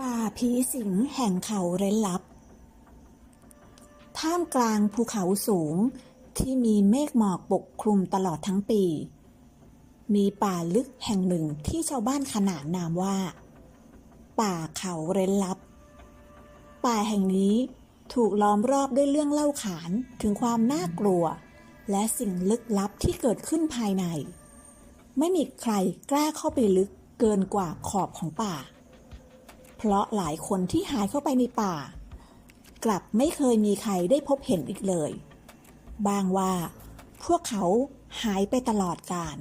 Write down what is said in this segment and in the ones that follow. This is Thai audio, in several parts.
ป่าผีสิงแห่งเขาเร้นลับ ท่ามกลางภูเขาสูงที่มีเมฆหมอกปกคลุมตลอดทั้งปี มีป่าลึกแห่งหนึ่งที่ชาวบ้านขนานนามว่า ป่าเขาเร้นลับ ป่าแห่งนี้ถูกล้อมรอบด้วยเรื่องเล่าขานถึงความน่ากลัว และสิ่งลึกลับที่เกิดขึ้นภายใน ไม่มีใครกล้าเข้าไปลึกเกินกว่าขอบของป่า เพราะหลายคนที่หายเข้าไปในป่า กลับไม่เคยมีใครได้พบเห็นอีกเลย บางว่า พวกเขาหายไปตลอดกาล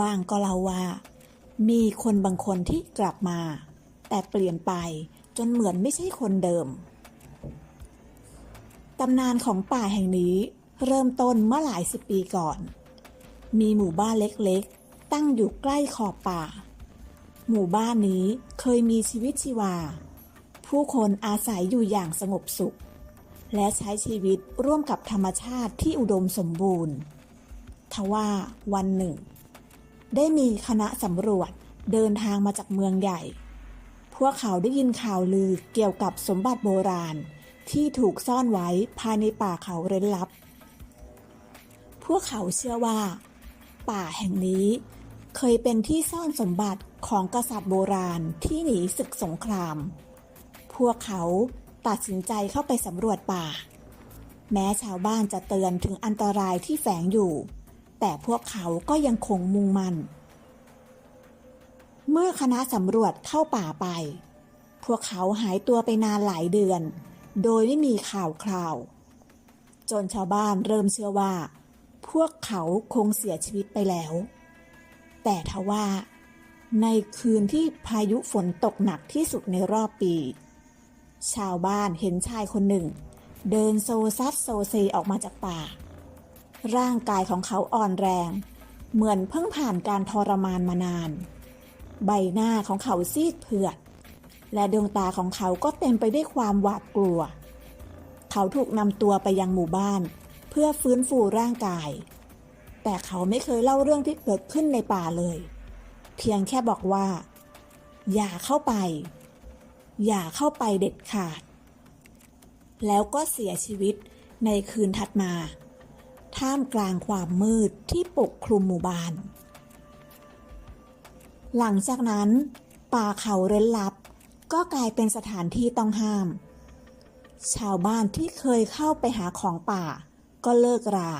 บางก็เล่าว่า มีคนบางคนที่กลับมา แต่เปลี่ยนไปจนเหมือนไม่ใช่คนเดิมตำนานของป่าแห่งนี้เริ่มต้นเมื่อหลายสิบปีก่อน มีหมู่บ้านเล็กๆ ตั้งอยู่ใกล้ขอบป่า หมู่บ้านนี้เคยมีชีวิตชีวา ผู้คนอาศัยอยู่อย่างสงบสุข และใช้ชีวิตร่วมกับธรรมชาติที่อุดมสมบูรณ์ ทว่าวันหนึ่ง ได้มีคณะสำรวจเดินทางมาจากเมืองใหญ่ พวกเขาได้ยินข่าวลือเกี่ยวกับสมบัติโบราณที่ถูกซ่อนไว้ภายในป่าเขาเร้นลับ พวกเขาเชื่อว่า ป่าแห่งนี้เคยเป็นที่ซ่อนสมบัติ ของกษัตริย์โบราณที่หนีศึกสงคราม พวกเขาตัดสินใจเข้าไปสำรวจป่า แม้ชาวบ้านจะเตือนถึงอันตรายที่แฝงอยู่ แต่พวกเขาก็ยังคงมุ่งมั่น เมื่อคณะสำรวจเข้าป่าไป พวกเขาหายตัวไปนานหลายเดือน โดยไม่มีข่าวคราว จนชาวบ้านเริ่มเชื่อว่า พวกเขาคงเสียชีวิตไปแล้ว แต่ทว่า ในคืนที่พายุฝนตกหนักที่สุดในรอบปี ชาวบ้านเห็นชายคนหนึ่ง เดินโซซัดโซเซออกมาจากป่า ร่างกายของเขาอ่อนแรง เหมือนเพิ่งผ่านการทรมานมานาน ใบหน้าของเขาซีดเผือด และดวงตาของเขาก็เต็มไปด้วยความหวาดกลัว เขาถูกนำตัวไปยังหมู่บ้าน เพื่อฟื้นฟูร่างกาย แต่เขาไม่เคยเล่าเรื่องที่เกิดขึ้นในป่าเลย เพียงแค่บอกว่า อย่าเข้าไป อย่าเข้าไปเด็ดขาด แล้วก็เสียชีวิตในคืนถัดมา ท่ามกลางความมืดที่ปกคลุมหมู่บ้าน หลังจากนั้น ป่าเขาเร้นลับ ก็กลายเป็นสถานที่ต้องห้าม ชาวบ้านที่เคยเข้าไปหาของป่า ก็เลิกรา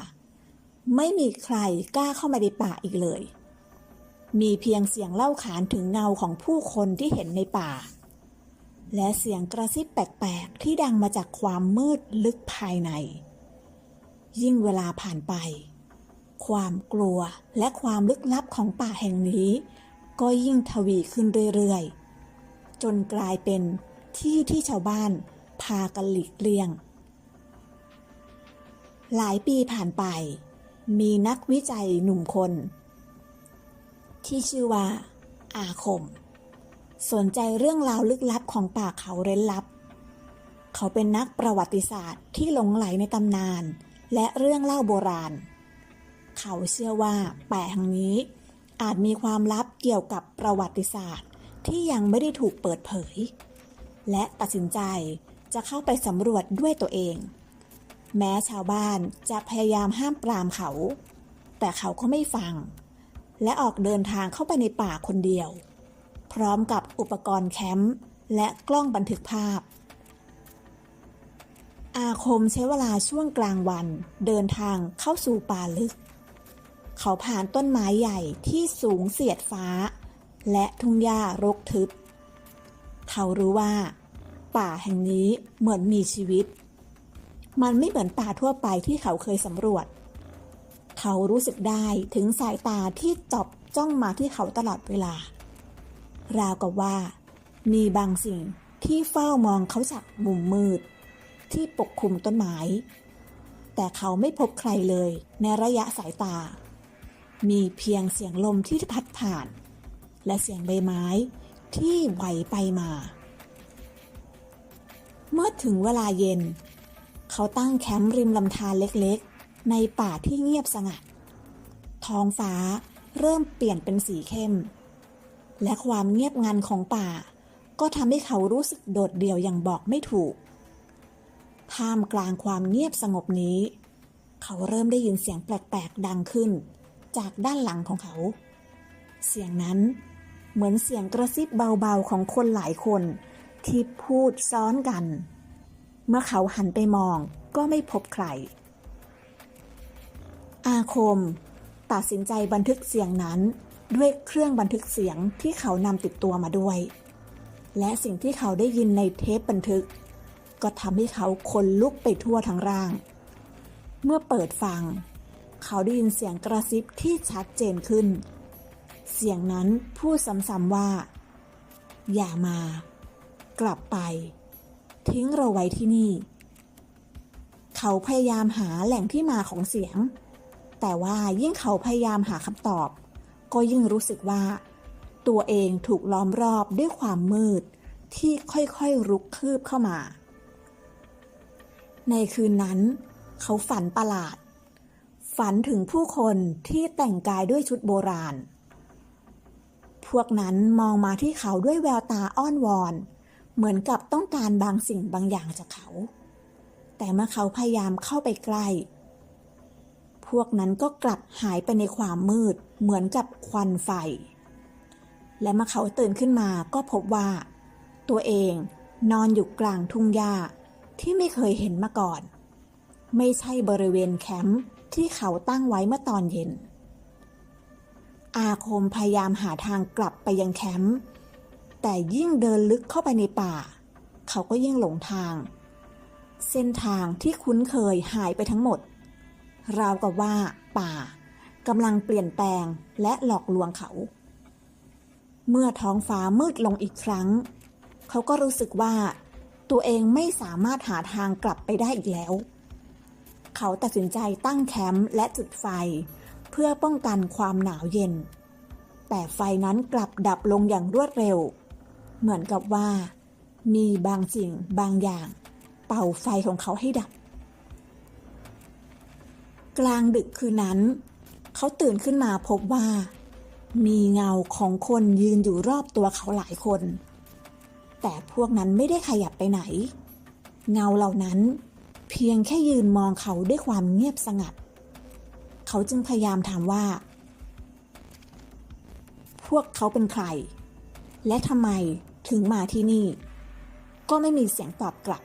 ไม่มีใครกล้าเข้ามาในป่าอีกเลย มีเพียงเสียงเล่าขานถึงเงาของผู้คนที่เห็นในป่า และเสียงกระซิบแปลกๆ ที่ดังมาจากความมืดลึกภายใน ยิ่งเวลาผ่านไป ความกลัวและความลึกลับของป่าแห่งนี้ ก็ยิ่งทวีขึ้นเรื่อยๆ จนกลายเป็นที่ที่ชาวบ้านพากันหลีกเลี่ยง หลายปีผ่านไป มีนักวิจัยหนุ่มคน ที่ชื่อว่า อาคม สนใจเรื่องราวลึกลับของป่าเขาเร้นลับ เขาเป็นนักประวัติศาสตร์ที่หลงไหลในตำนาน และเรื่องเล่าโบราณ เขาเชื่อว่าป่าแห่งนี้ อาจมีความลับเกี่ยวกับประวัติศาสตร์ที่ยังไม่ได้ถูกเปิดเผย และตัดสินใจจะเข้าไปสำรวจด้วยตัวเอง แม้ชาวบ้านจะพยายามห้ามปรามเขา แต่เขาก็ไม่ฟัง และออกเดินทางเข้าไปในป่าคนเดียว พร้อมกับอุปกรณ์แคมป์และกล้องบันทึกภาพ อาคมใช้เวลาช่วงกลางวันเดินทางเข้าสู่ป่าลึก เขาผ่านต้นไม้ใหญ่ที่สูงเสียดฟ้า และทุ่งหญ้ารกทึบ เขารู้ว่า ป่าแห่งนี้เหมือนมีชีวิต มันไม่เหมือนป่าทั่วไปที่เขาเคยสำรวจ เขารู้สึกได้ถึงสายตาที่จับจ้องมาที่เขาตลอดเวลา ราวกับว่า มีบางสิ่งที่เฝ้ามองเขาจากมุมมืด ที่ปกคลุมต้นไม้ แต่เขาไม่พบใครเลยในระยะสายตา มีเพียงเสียงลมที่พัดผ่าน และเสียงใบไม้ที่ไหวไปมา เมื่อถึงเวลาเย็น เขาตั้งแคมป์ริมลำธารเล็กๆ ในป่าที่เงียบสงัด ท้องฟ้าเริ่มเปลี่ยนเป็นสีเข้ม และความเงียบงันของป่า ก็ทำให้เขารู้สึกโดดเดี่ยวอย่างบอกไม่ถูก ท่ามกลางความเงียบสงบนี้ เขาเริ่มได้ยินเสียงแปลกๆดังขึ้น จากด้านหลังของเขา เสียงนั้นเหมือนเสียงกระซิบเบาๆของคนหลายคนที่พูดซ้อนกัน เมื่อเขาหันไปมองก็ไม่พบใคร อาคม ตัดสินใจบันทึกเสียงนั้น ด้วยเครื่องบันทึกเสียงที่เขานำติดตัวมาด้วย และสิ่งที่เขาได้ยินในเทปบันทึก ก็ทำให้เขาขนลุกไปทั่วทั้งร่าง เมื่อเปิดฟัง เขาได้ยินเสียงกระซิบที่ชัดเจนขึ้น เสียงนั้นพูดซ้ำๆว่า อย่ามา กลับไป ทิ้งเราไว้ที่นี่ เขาพยายามหาแหล่งที่มาของเสียง แต่ว่ายิ่งเขาพยายามหาคำตอบ ก็ยิ่งรู้สึกว่า ตัวเองถูกล้อมรอบด้วยความมืด ที่ค่อยๆรุกคืบเข้ามา ในคืนนั้น เขาฝันประหลาด ฝันถึงผู้คนที่แต่งกายด้วยชุดโบราณ พวกนั้นมองมาที่เขาด้วยแววตาอ้อนวอน เหมือนกับต้องการบางสิ่งบางอย่างจากเขา แต่เมื่อเขาพยายามเข้าไปใกล้ พวกนั้นก็กลับหายไปในความมืด เหมือนกับควันไฟ และเมื่อเขาตื่นขึ้นมาก็พบว่า ตัวเองนอนอยู่กลางทุ่งหญ้าที่ไม่เคยเห็นมาก่อน ไม่ใช่บริเวณแคมป์ที่เขาตั้งไว้เมื่อตอนเย็น อาคมพยายามหาทางกลับไปยังแคมป์แต่ยิ่งเดินลึกเข้าไปในป่า เขาก็ยิ่งหลงทาง เส้นทางที่คุ้นเคยหายไปทั้งหมด ราวกับว่าป่ากำลังเปลี่ยนแปลงและหลอกลวงเขา เมื่อท้องฟ้ามืดลงอีกครั้ง เขาก็รู้สึกว่า ตัวเองไม่สามารถหาทางกลับไปได้อีกแล้ว เขาตัดสินใจตั้งแคมป์และจุดไฟ เพื่อป้องกันความหนาวเย็น แต่ไฟนั้นกลับดับลงอย่างรวดเร็ว เหมือนกับว่า มีบางสิ่งบางอย่าง เป่าไฟของเขาให้ดับ กลางดึกคืนนั้น เขาตื่นขึ้นมาพบว่า มีเงาของคนยืนอยู่รอบตัวเขาหลายคน แต่พวกนั้นไม่ได้ขยับไปไหน เงาเหล่านั้นเพียงแค่ยืนมองเขาด้วยความเงียบสงัด เขาจึงพยายามถามว่า พวกเขาเป็นใคร และทำไมถึงมาที่นี่ ก็ไม่มีเสียงตอบกลับ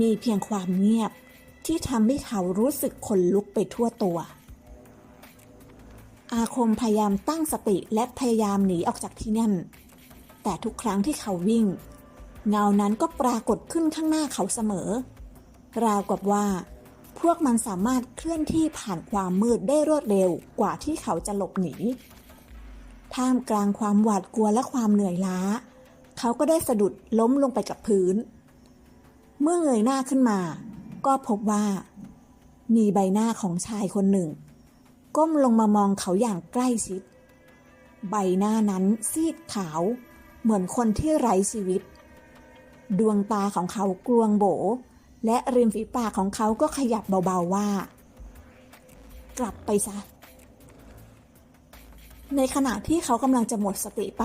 มีเพียงความเงียบ ที่ทำให้เขารู้สึกขนลุกไปทั่วตัว อาคมพยายามตั้งสติและพยายามหนีออกจากที่นั่น แต่ทุกครั้งที่เขาวิ่ง เงานั้นก็ปรากฏขึ้นข้างหน้าเขาเสมอ ราวกับว่า พวกมันสามารถเคลื่อนที่ผ่านความมืดได้รวดเร็วกว่าที่เขาจะหลบหนี ท่ามกลางความหวาดกลัวและความเหนื่อยล้า เขาก็ได้สะดุดล้มลงไปกับพื้น เมื่อเงยหน้าขึ้นมา ก็พบว่า มีใบหน้าของชายคนหนึ่ง ก้มลงมามองเขาอย่างใกล้ชิด ใบหน้านั้นซีดขาว เหมือนคนที่ไร้ชีวิต ดวงตาของเขากลวงโบ และริมฝีปากของเขาก็ขยับเบาๆว่า กลับไปซะ ในขณะที่เขากำลังจะหมดสติไป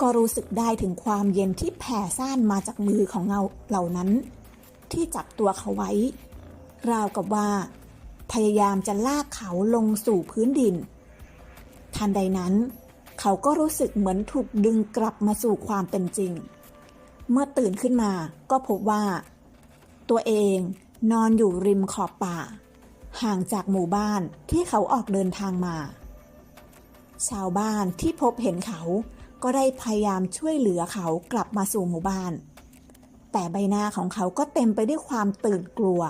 ก็รู้สึกได้ถึงความเย็นที่แผ่ซ่านมาจากมือของเงาเหล่านั้น ที่จับตัวเขาไว้ ราวกับว่า พยายามจะลากเขาลงสู่พื้นดิน ทันใดนั้น เขาก็รู้สึกเหมือนถูกดึงกลับมาสู่ความเป็นจริง เมื่อตื่นขึ้นมาก็พบว่า ตัวเองนอนอยู่ริมขอบป่า ห่างจากหมู่บ้านที่เขาออกเดินทางมา ชาวบ้านที่พบเห็นเขาก็ได้พยายามช่วยเหลือเขากลับมาสู่หมู่บ้าน แต่ใบหน้าของเขาก็เต็มไปด้วยความตื่นกลัว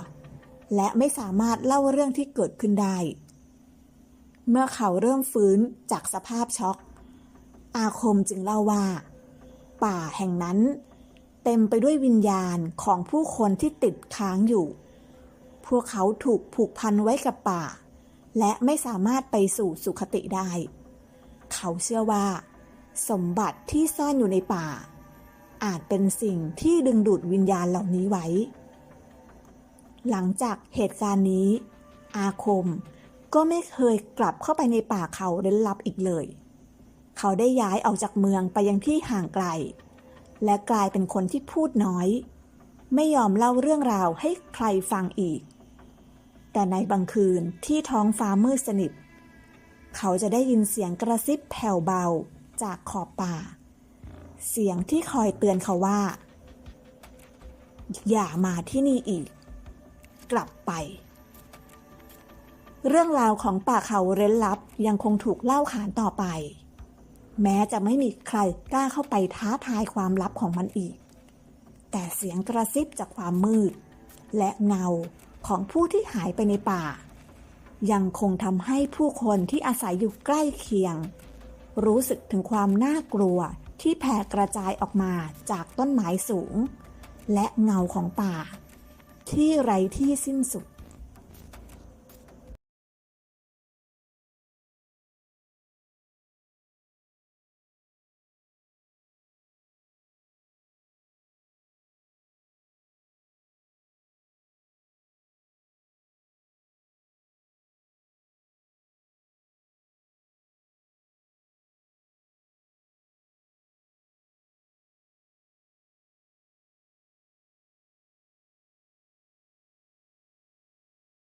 และไม่สามารถเล่าเรื่องที่เกิดขึ้นได้ เมื่อเขาเริ่มฟื้นจากสภาพช็อก อาคมจึงเล่าว่า ป่าแห่งนั้น เต็มไปด้วยวิญญาณของผู้คนที่ติดค้างอยู่ พวกเขาถูกผูกพันไว้กับป่า และไม่สามารถไปสู่สุขติได้ เขาเชื่อว่า สมบัติที่ซ่อนอยู่ในป่า อาจเป็นสิ่งที่ดึงดูดวิญญาณเหล่านี้ไว้ หลังจากเหตุการณ์นี้ อาคมก็ไม่เคยกลับเข้าไปในป่าเขาเร้นลับอีกเลย เขาได้ย้ายออกจากเมืองไปยังที่ห่างไกล และกลายเป็นคนที่พูดน้อย ไม่ยอมเล่าเรื่องราวให้ใครฟังอีก แต่ในบางคืนที่ท้องฟ้ามืดสนิท เขาจะได้ยินเสียงกระซิบแผ่วเบาจากขอบป่า เสียงที่คอยเตือนเขาว่า อย่ามาที่นี่อีก กลับไป เรื่องราวของป่าเขาเร้นลับยังคงถูกเล่าขานต่อไป แม้จะไม่มีใครกล้าเข้าไปท้าทายความลับของมันอีก แต่เสียงกระซิบจากความมืด และเงาของผู้ที่หายไปในป่า ยังคงทำให้ผู้คนที่อาศัยอยู่ใกล้เคียง รู้สึกถึงความน่ากลัว ที่แผ่กระจายออกมาจากต้นไม้สูง และเงาของป่า ที่ไร้ที่สิ้นสุด